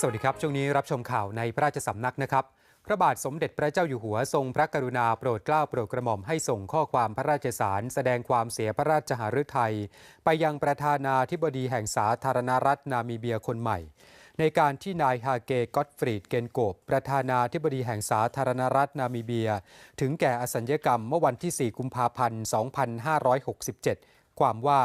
สวัสดีครับ ช่วงนี้รับชมข่าวในพระราชสำนักนะครับ พระบาทสมเด็จพระเจ้าอยู่หัวทรงพระกรุณาโปรดเกล้าโปรดกระหม่อมให้ส่งข้อความพระราชสาร แสดงความเสียพระราชหฤทัยไปยังประธานาธิบดีแห่งสาธารณรัฐนามิเบียคนใหม่ ในการที่นายฮาเกก็ตฟรีดเกนโกบ ประธานาธิบดีแห่งสาธารณรัฐนามิเบีย ถึงแก่อสัญญกรรมเมื่อวันที่ 4 กุมภาพันธ์ 2567 ความว่า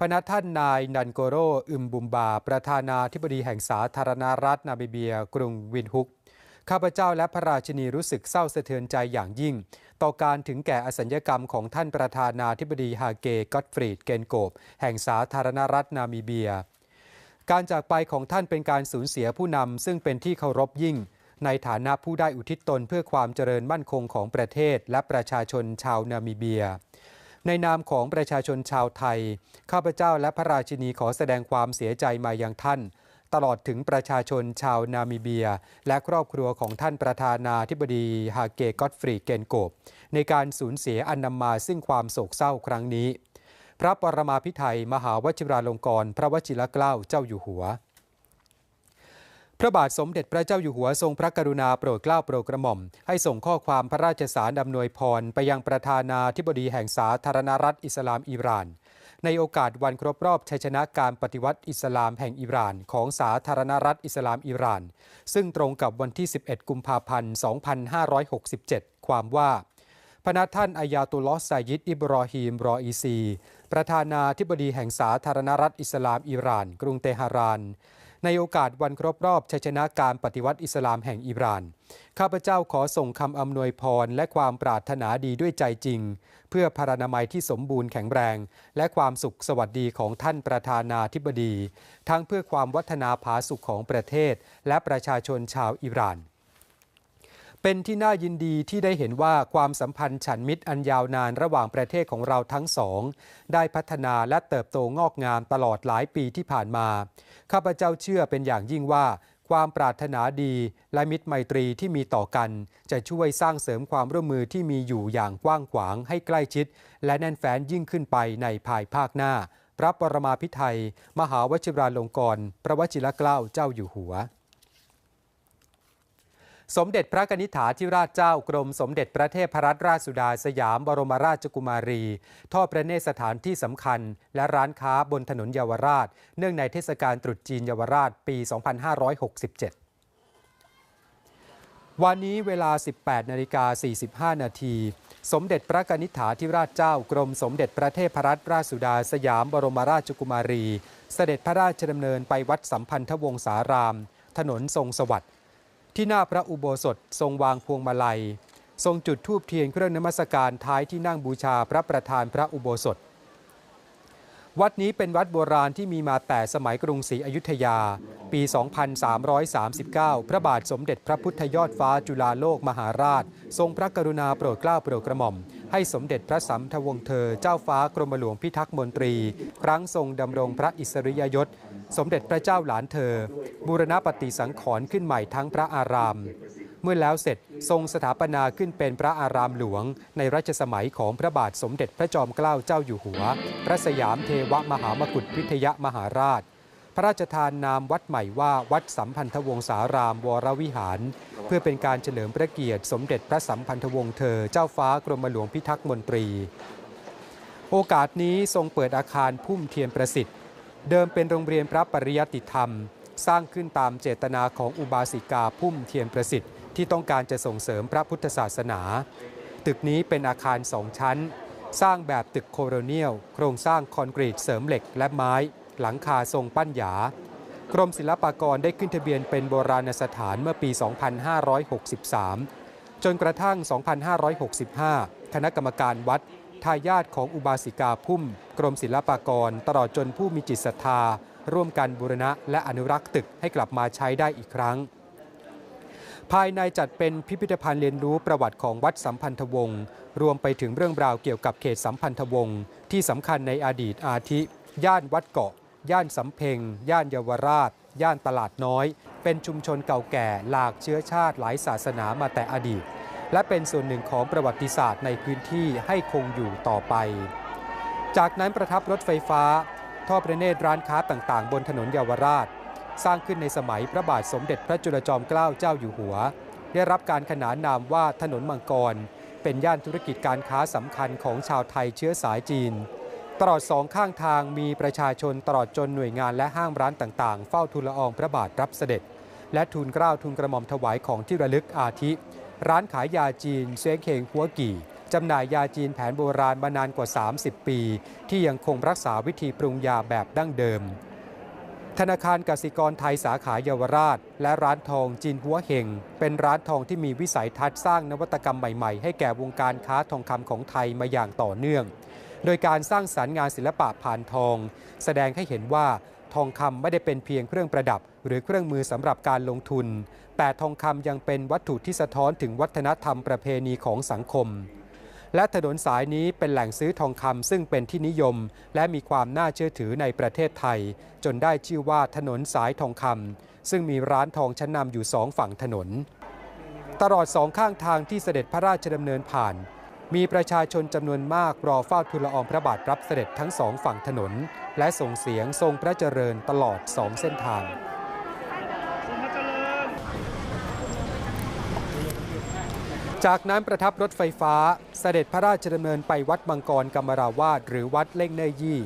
พนักท่านนายนันโกโรอึมบุมบา ประธานาธิบดีแห่งสาธารณรัฐนามิเบีย กรุงวินฮุก ข้าพเจ้าและพระราชินีรู้สึกเศร้าสะเทือนใจอย่างยิ่ง ต่อการถึงแก่อสัญญกรรมของท่านประธานาธิบดีฮาเกก็ตฟรีดเกนโกบ แห่งสาธารณรัฐนามิเบีย การจากไปของท่านเป็นการสูญเสียผู้นำซึ่งเป็นที่เคารพยิ่ง ในฐานะผู้ได้อุทิศตนเพื่อความเจริญมั่นคงของประเทศและประชาชนชาวนามิเบีย ในนามของประชาชนชาวไทย ข้าพเจ้าและพระราชินีขอแสดงความเสียใจมายังท่าน ตลอดถึงประชาชนชาวนามิเบีย และครอบครัวของท่านประธานาธิบดีฮาเกก็ตฟรีเกนโกบ ในการสูญเสียอันนำมาซึ่งความโศกเศร้าครั้งนี้ พระปรมาภิไธยมหาวชิราลงกรณพระวชิรเกล้าเจ้าอยู่หัว ระบาทสมเด็จพระเจ้าอยู่หัวทรงพระกรุณาโปรดเกล้าโปรดกระหม่อม ให้ส่งข้อความพระราชสารอำนวยพร ไปยังประธานาธิบดีแห่งสาธารณรัฐอิสลามอิหร่าน ในโอกาสวันครบรอบชัยชนะการปฏิวัติอิสลามแห่งอิหร่านของสาธารณรัฐอิสลามอิหร่าน ซึ่งตรงกับวันที่ 11 กุมภาพันธ์ 2567 ความว่าพระนักท่านอายาตุลลอฮ์ไซยิดอิบรอฮีมรออีซี ประธานาธิบดีแห่งสาธารณรัฐอิสลามอิหร่าน กรุงเตหะราน ในโอกาสวันครบรอบชัยชนะการปฏิวัติอิสลามแห่งอิหร่าน ข้าพเจ้าขอส่งคำอำนวยพรและความปรารถนาดีด้วยใจจริง เพื่อพารานามัยที่สมบูรณ์แข็งแรง และความสุขสวัสดีของท่านประธานาธิบดี ทั้งเพื่อความวัฒนาผาสุขของประเทศ และประชาชนชาวอิหร่าน เป็นที่น่ายินดีที่ได้เห็นว่าความสัมพันธ์ฉันมิตรอันยาวนานระหว่างประเทศของเราทั้งสอง ได้พัฒนาและเติบโตงอกงามตลอดหลายปีที่ผ่านมา ข้าพเจ้าเชื่อเป็นอย่างยิ่งว่า ความปรารถนาดีและมิตรไมตรีที่มีต่อกัน จะช่วยสร้างเสริมความร่วมมือที่มีอยู่อย่างกว้างขวางให้ใกล้ชิด และแน่นแฟ้นยิ่งขึ้นไปในภายภาคหน้า พระปรมาภิไธยมหาวชิราลงกรณ์พระวชิรเกล้าเจ้าอยู่หัว สมเด็จพระกนิษฐาธิราชเจ้ากรมสมเด็จพระเทพรัตนราชสุดาสยามบรมราชกุมารี ทอดพระเนตรสถานที่สำคัญ และร้านค้าบนถนนเยาวราช เนื่องในเทศกาลตรุษจีนเยาวราชปี 2567วันนี้เวลา 18นาฬิกา45 นาที สมเด็จพระกนิษฐาธิราชเจ้ากรมสมเด็จพระเทพรัตนราชสุดาสยามบรมราชกุมารี เสด็จพระราชดำเนินไปวัดสัมพันธวงศาราม ถนนทรงสวัสดิ์ ที่หน้าพระอุโบสถทรงวางพวงมาลัย ทรงจุดธูปเทียนเครื่องนมัสการท้ายที่นั่งบูชาพระประธานพระอุโบสถ วัดนี้เป็นวัดโบราณที่มีมาแต่สมัยกรุงศรีอยุธยา ปี 2339 พระบาทสมเด็จพระพุทธยอดฟ้าจุฬาโลกมหาราช ทรงพระกรุณาโปรดเกล้าโปรดกระหม่อม ให้สมเด็จพระสัมทวงศ์เธอเจ้าฟ้ากรมหลวงพิทักษ์มนตรี ครั้งทรงดำรงพระอิสริยยศ สมเด็จพระเจ้าหลานเธอ บูรณปฏิสังขรณ์ขึ้นใหม่ทั้งพระอาราม เมื่อแล้วเสร็จทรงสถาปนาขึ้นเป็นพระอารามหลวง ในรัชสมัยของพระบาทสมเด็จพระจอมเกล้าเจ้าอยู่หัว พระสยามเทวมหามกุฏวิทยมหาราช พระราชทานนามวัดใหม่ว่าวัดสัมพันธวงศารามวรวิหาร เพื่อเป็นการเฉลิมพระเกียรติสมเด็จพระสัมพันธวงศ์เธอเจ้าฟ้ากรมหลวงพิทักษ์มนตรี โอกาสนี้ทรงเปิดอาคารพุ่มเทียนประสิทธิ์ เดิมเป็นโรงเรียนพระปริยัติธรรม สร้างขึ้นตามเจตนาของอุบาสิกาพุ่มเทียนประสิทธิ์ที่ต้องการจะส่งเสริมพระพุทธศาสนา ตึกนี้เป็นอาคารสองชั้น สร้างแบบตึกโคโรเนียล โครงสร้างคอนกรีตเสริมเหล็กและไม้ หลังคาทรงปั้นหยากรมศิลปากรได้ขึ้นทะเบียนเป็นโบราณสถานเมื่อปี 2563 จนกระทั่ง 2565 คณะกรรมการวัดทายาทของอุบาสิกาพุ่ม กรมศิลปากรตลอดจนผู้มีจิตศรัทธา ร่วมกันบูรณะและอนุรักษ์ตึกให้กลับมาใช้ได้อีกครั้ง ภายในจัดเป็นพิพิธภัณฑ์เรียนรู้ประวัติของวัดสัมพันธวงศ์รวมไปถึงเรื่องราวเกี่ยวกับเขตสัมพันธวงศ์ที่สำคัญในอดีตอาทิ ย่านวัดเกาะ ย่านสำเพ็ง ย่านเยาวราช ย่านตลาดน้อย เป็นชุมชนเก่าแก่หลากเชื้อชาติหลายศาสนามาแต่อดีต และเป็นส่วนหนึ่งของประวัติศาสตร์ในพื้นที่ให้คงอยู่ต่อไป จากนั้นประทับรถไฟฟ้า ทอดพระเนตรร้านค้าต่างๆ บนถนนเยาวราช สร้างขึ้นในสมัยพระบาทสมเด็จพระจุลจอมเกล้าเจ้าอยู่หัว ได้รับการขนานนามว่าถนนมังกร เป็นย่านธุรกิจการค้าสำคัญของชาวไทยเชื้อสายจีน ตลอดสองข้างทางมีประชาชนตลอดจนหน่วยงานและห้างร้านต่างๆ เฝ้าทูลละอองพระบาทรับเสด็จ และทูลเกล้าทูลกระหม่อมถวายของที่ระลึกอาทิ ร้านขายยาจีนเซ้งเข่งหัวกี่จำหน่ายยาจีนแผนโบราณมานานกว่า 30 ปี ที่ยังคงรักษาวิธีปรุงยาแบบดั้งเดิม ธนาคารกสิกรไทยสาขาเยาวราช และร้านทองจีนหัวเฮงเป็นร้านทองที่มีวิสัยทัศน์สร้างนวัตกรรมใหม่ๆ ให้แก่วงการค้าทองคำของไทยมาอย่างต่อเนื่อง โดยการสร้างสรรค์งานศิลปะผ่านทอง แสดงให้เห็นว่าทองคำไม่ได้เป็นเพียงเครื่องประดับ หรือเครื่องมือสำหรับการลงทุน แต่ทองคำยังเป็นวัตถุที่สะท้อนถึงวัฒนธรรมประเพณีของสังคม และถนนสายนี้เป็นแหล่งซื้อทองคำซึ่งเป็นที่นิยม และมีความน่าเชื่อถือในประเทศไทย จนได้ชื่อว่าถนนสายทองคำซึ่งมีร้านทองชั้นนำอยู่สองฝั่งถนน ตลอดสองข้างทางที่เสด็จพระราชดำเนินผ่าน มีประชาชนจำนวนมากรอเฝ้าทูลลอองพระบาทรับเสด็จทั้งสองฝั่งถนน และส่งเสียงทรงพระเจริญตลอดสองเส้นทางจากนั้นประทับรถไฟฟ้าเสด็จพระราชดำเนินไปวัดมังกรกรรมราวาสหรือวัดเล่งเนยยี่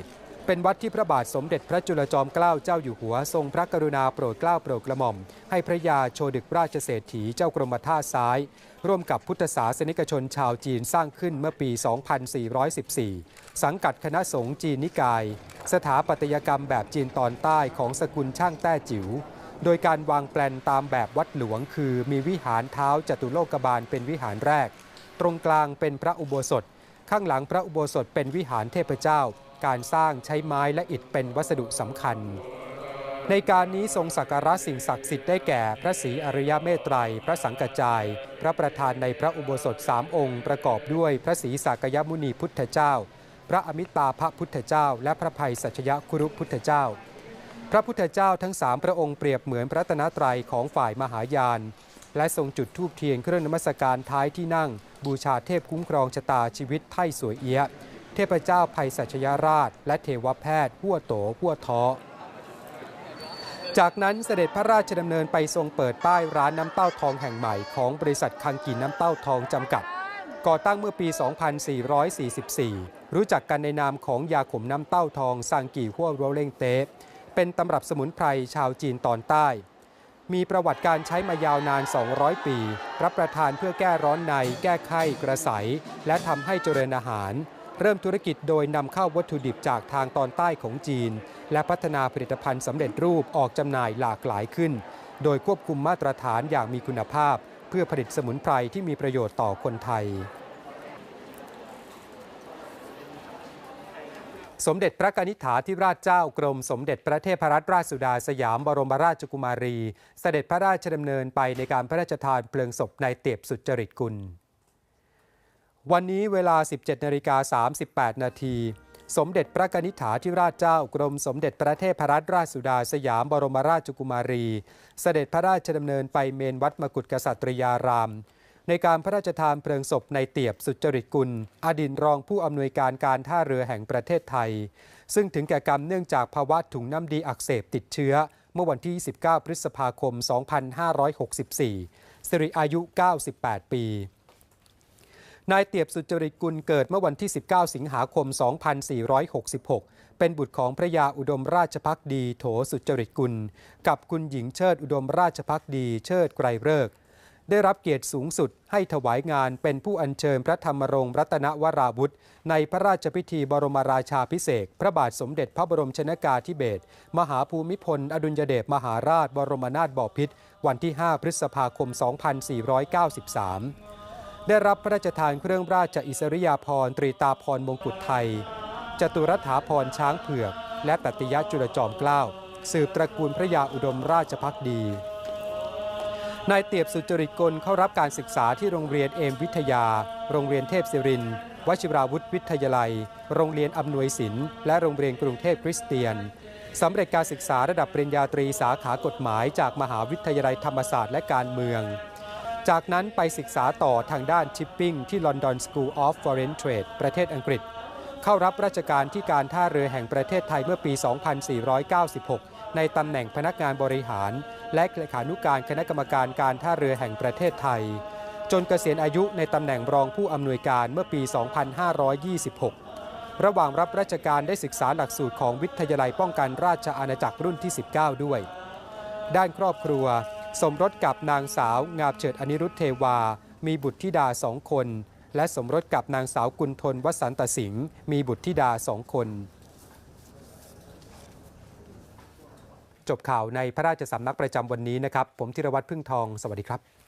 เป็นวัดที่พระบาทสมเด็จพระจุลจอมเกล้าเจ้าอยู่หัว ทรงพระกรุณาโปรดเกล้าโปรดกระหม่อม ให้พระยาโชดึกราชเศรษฐีเจ้ากรมท่าซ้าย ร่วมกับพุทธศาสนิกชนชาวจีนสร้างขึ้นเมื่อปี 2414 สังกัดคณะสงฆ์จีนนิกาย สถาปัตยกรรมแบบจีนตอนใต้ของสกุลช่างแต้จิ๋ว โดยการวางแปลนตามแบบวัดหลวง คือมีวิหารเท้าจตุโลกบาลเป็นวิหารแรก ตรงกลางเป็นพระอุโบสถ ข้างหลังพระอุโบสถเป็นวิหารเทพเจ้า การสร้างใช้ไม้และอิฐเป็นวัสดุสำคัญ ในการนี้ทรงสักการะสิ่งศักดิ์สิทธิ์ได้แก่ พระศรีอริยเมตไตร พระสังกจาย พระประธานในพระอุโบสถสามองค์ ประกอบด้วยพระศรีสักยมุนีพุทธเจ้า พระอมิตาภพุทธเจ้า และพระภัยสัชยคุรุพุทธเจ้า พระพุทธเจ้าทั้งสามพระองค์เปรียบเหมือนพระตนไตรของฝ่ายมหายานและทรงจุดธูปเทียนเครื่องนมัสการท้ายที่นั่ง บูชาเทพคุ้มครองชะตาชีวิตไท่สวยเอียะ เทพเจ้าภัยสัชยราช และเทวแพทย์หัวโตหัวท้อจากนั้นเสด็จพระราชดำเนินไปทรงเปิดป้ายร้านน้ำเต้าทองแห่งใหม่ของบริษัทคังกินน้ำเต้าทองจำกัด ก่อตั้งเมื่อปี 2444 รู้จักกันในนามของยาขมน้ำเต้าทองซางกี่หัวโรเลงเตะเป็นตำรับสมุนไพรชาวจีนตอนใต้ มีประวัติการใช้มายาวนาน 200 ปี รับประทานเพื่อแก้ร้อนใน แก้ไข้กระสายและทำให้เจริญอาหาร เริ่มธุรกิจโดยนำเข้าวัตถุดิบจากทางตอนใต้ของจีน และพัฒนาผลิตภัณฑ์สำเร็จรูปออกจำหน่ายหลากหลายขึ้น โดยควบคุมมาตรฐานอย่างมีคุณภาพ เพื่อผลิตสมุนไพรที่มีประโยชน์ต่อคนไทย สมเด็จพระกนิษฐาธิราชเจ้ากรม สมเด็จพระเทพรัตนราชสุดาสยามบรมราชกุมารี เสด็จพระราชดำเนินไปในการพระราชทานเพลิงศพนายเตียบสุจริตกุล วันนี้เวลา 17นาฬิกา38 นาทีสมเด็จพระกนิษฐาธิราชเจ้ากรมสมเด็จพระเทพรัตนราชสุดาสยามบรมราชกุมารี เสด็จพระราชดำเนินไปเมนวัดมกุฏกษัตริยาราม ในการพระราชทานเพลิงศพในเตียบสุจริตกุล อดีตรองผู้อำนวยการการท่าเรือแห่งประเทศไทย ซึ่งถึงแก่กรรมเนื่องจากภาวะถุงน้ำดีอักเสบติดเชื้อ เมื่อวันที่ 19 พฤษภาคม 2564 สิริอายุ 98 ปี นายเตียบสุจริตกุลเกิดเมื่อวันที่ 19 สิงหาคม 2466 เป็นบุตรของพระยาอุดมราชพักดีโถสุจริตกุล กับคุณหญิงเชิดอุดมราชพักดีเชิดไกรเลิก ได้รับเกียรติสูงสุดให้ถวายงานเป็นผู้อัญเชิญพระธรรมรงค์รัตนวราวุธ ในพระราชพิธีบรมราชาพิเศษพระบาทสมเด็จพระบรมชนากาธิเบศรมหาภูมิพล อดุลยเดชมหาราชบรมนาถบพิตรวันที่ 5 พฤษภาคม 2493 ได้รับพระราชทานเครื่องราชอิสริยาภรณ์ตรีตาพรมงกุฎไทย จตุรัฐาพรช้างเผือก และปฏิยะจุลจอมเกล้า สืบตระกูลพระยาอุดมราชพักดี นายเตียบสุจริตกลเข้ารับการศึกษาที่โรงเรียนเอมวิทยา โรงเรียนเทพศิรินวชิราวุธวิทยาลัย โรงเรียนอำนวยศิลป์และโรงเรียนกรุงเทพคริสเตียนสำเร็จการศึกษาระดับปริญญาตรีสาขากฎหมายจากมหาวิทยาลัยธรรมศาสตร์และการเมือง จากนั้นไปศึกษาต่อทางด้านชิปปิ้งที่ London School of Foreign Trade ประเทศอังกฤษ เข้ารับราชการที่การท่าเรือแห่งประเทศไทยเมื่อปี 2496 ในตำแหน่งพนักงานบริหาร และเลขานุการคณะกรรมการการท่าเรือแห่งประเทศไทย จนเกษียณอายุในตำแหน่งรองผู้อำนวยการเมื่อปี 2526 ระหว่างรับราชการได้ศึกษาหลักสูตรของวิทยาลัยป้องกันราชอาณาจักรรุ่นที่ 19 ด้วย ด้านครอบครัว สมรสกับนางสาวงาบเฉิดอนิรุทธเทวา มีบุตรธิดาสองคน และสมรสกับนางสาวกุลทนวสันตสิงห์มีบุตรธิดาสองคน จบข่าวในพระราชสำนักประจำวันนี้นะครับ ผมธีรวัตรพึ่งทอง สวัสดีครับ